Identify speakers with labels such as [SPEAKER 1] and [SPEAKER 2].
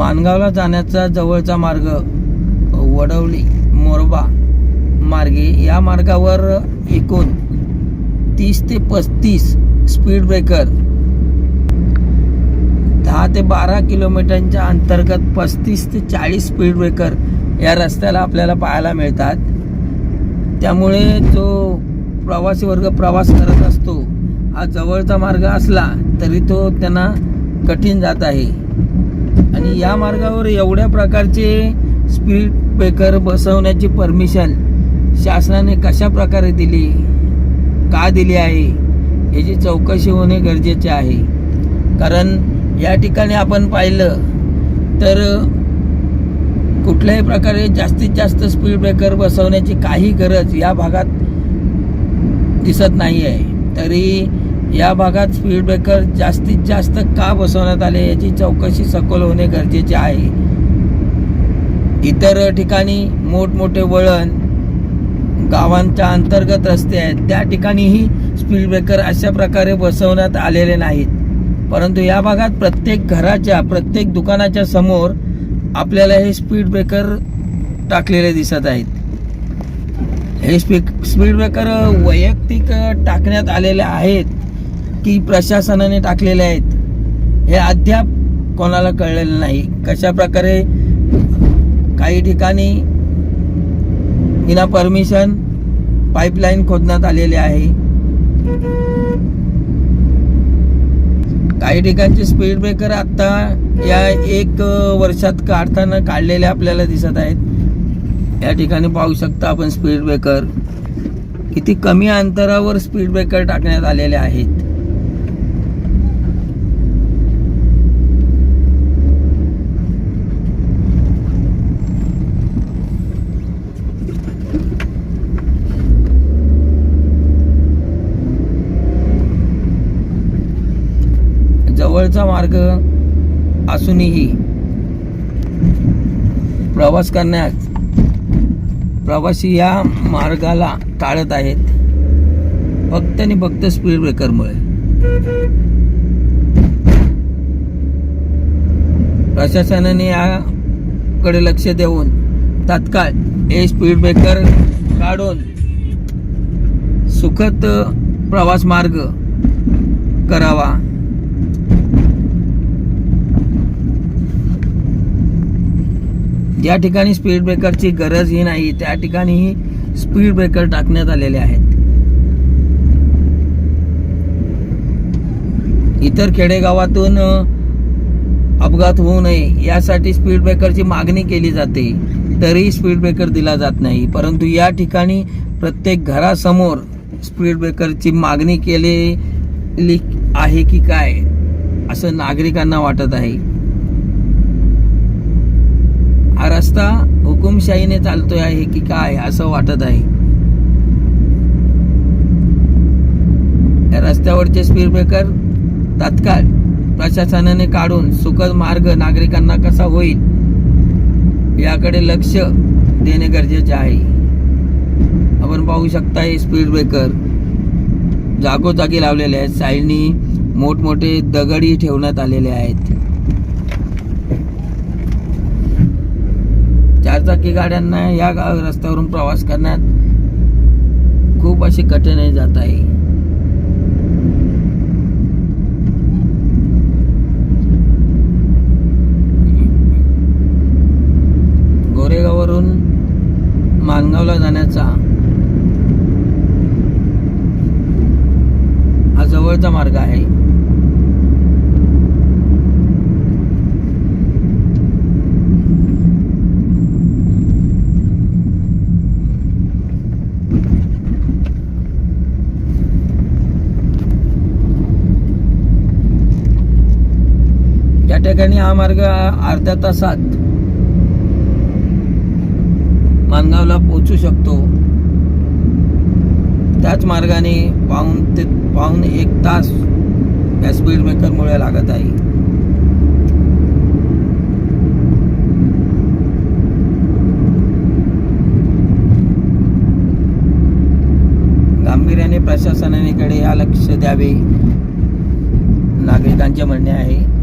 [SPEAKER 1] मानगावला जाण्याचा जवळचा मार्ग वडवली मोरबा मार्गे या मार्गावर एकूण तीस ते पस्तीस स्पीड ब्रेकर दहा ते बारा किलोमीटरच्या अंतर्गत पस्तीस ते चाळीस स्पीड ब्रेकर या रस्त्याला आपल्याला पाहायला मिळतात. त्यामुळे जो प्रवासी वर्ग प्रवास करत असतो हा जवळचा मार्ग असला तरी तो त्यांना कठीण जात आहे. आणि या मार्गावर एवढ्या प्रकारचे स्पीड ब्रेकर बसवण्याची परमिशन शासनाने कशा प्रकारे दिली? का दिली आहे? याची चौकशी होणे गरजेचे आहे. कारण या ठिकाणी आपण पाहिलं तर कुठल्याही प्रकारे जास्तीत जास्त स्पीड ब्रेकर बसवण्याची काही गरज या भागात दिसत नाही आहे तरी या भागात स्पीड ब्रेकर जास्तीत जास्त का बसवण्यात आले याची चौकशी सखोल होणे गरजेचे आहे. इतर ठिकाणी मोठमोठे वळण गावांच्या अंतर्गत रस्ते आहेत. त्या ठिकाणीही स्पीड ब्रेकर अशा प्रकारे बसवण्यात आलेले नाहीत. परंतु या भागात प्रत्येक घराच्या प्रत्येक दुकानाच्या समोर आपल्याला हे स्पीड ब्रेकर टाकलेले दिसत आहेत. हे स्पीक स्पीड ब्रेकर वैयक्तिक टाकण्यात आलेले आहेत. की प्रशासनाने टाकलेले आहेत हे अद्याप कोणाला कळलेलं नाही. कशा प्रकारे काही ठिकाणी विना परमिशन पाईपलाईन खोदण्यात आलेली आहे. काही ठिकाणचे स्पीड ब्रेकर आता या एक वर्षात काढताना काढलेले आपल्याला दिसत आहेत. या ठिकाणी पाहू शकता आपण स्पीड ब्रेकर किती कमी अंतरावर स्पीड ब्रेकर टाकण्यात आलेले आहेत. जवळचा मार्ग असूनही प्रवास करण्यास प्रवासी या मार्गाला टाळत आहेत. फक्त आणि फक्त स्पीड ब्रेकरमुळे प्रशासनाने याकडे लक्ष देऊन तात्काळ हे स्पीड ब्रेकर काढून सुखद प्रवास मार्ग करावा. ज्या ठिकाणी स्पीड ब्रेकरची गरजही नाही त्या ठिकाणीही स्पीड ब्रेकर टाकण्यात आलेले आहेत. इतर खेडेगावातून अपघात होऊ नये यासाठी स्पीड ब्रेकरची मागणी केली जाते. तरीही स्पीड ब्रेकर दिला जात नाही. परंतु या ठिकाणी प्रत्येक घरासमोर स्पीड ब्रेकरची मागणी केलेली आहे की काय असं नागरिकांना वाटत आहे हा रस्ता हुकुमशाहीने चालतोय आहे की काय असं वाटत आहे. या रस्त्यावरचे स्पीड ब्रेकर तात्काळ प्रशासनाने काढून सुखद मार्ग नागरिकांना कसा होईल याकडे लक्ष देणे गरजेचे आहे. आपण पाहू शकता हे स्पीड ब्रेकर जागोजागी लावलेले आहेत. साईडनी मोठमोठे दगडी ठेवण्यात आलेले आहेत. दुचाकी गाड्यांना या रस्त्यावरून प्रवास करण्यात खूप अशी कठीणाई जात आहे. गोरेगाववरून मानगावला जाण्याचा हा जवळचा मार्ग आहे या ठिकाणी हा मार्ग अर्ध्या तासात मानगावला पोहोचू शकतो. त्याच मार्गाने पाऊन ते पाऊन एक तास या स्पीड ब्रेकरमुळे लागत आहे. गांभीर्याने प्रशासनाकडे या लक्ष द्यावे. नागरिकांचे म्हणणे आहे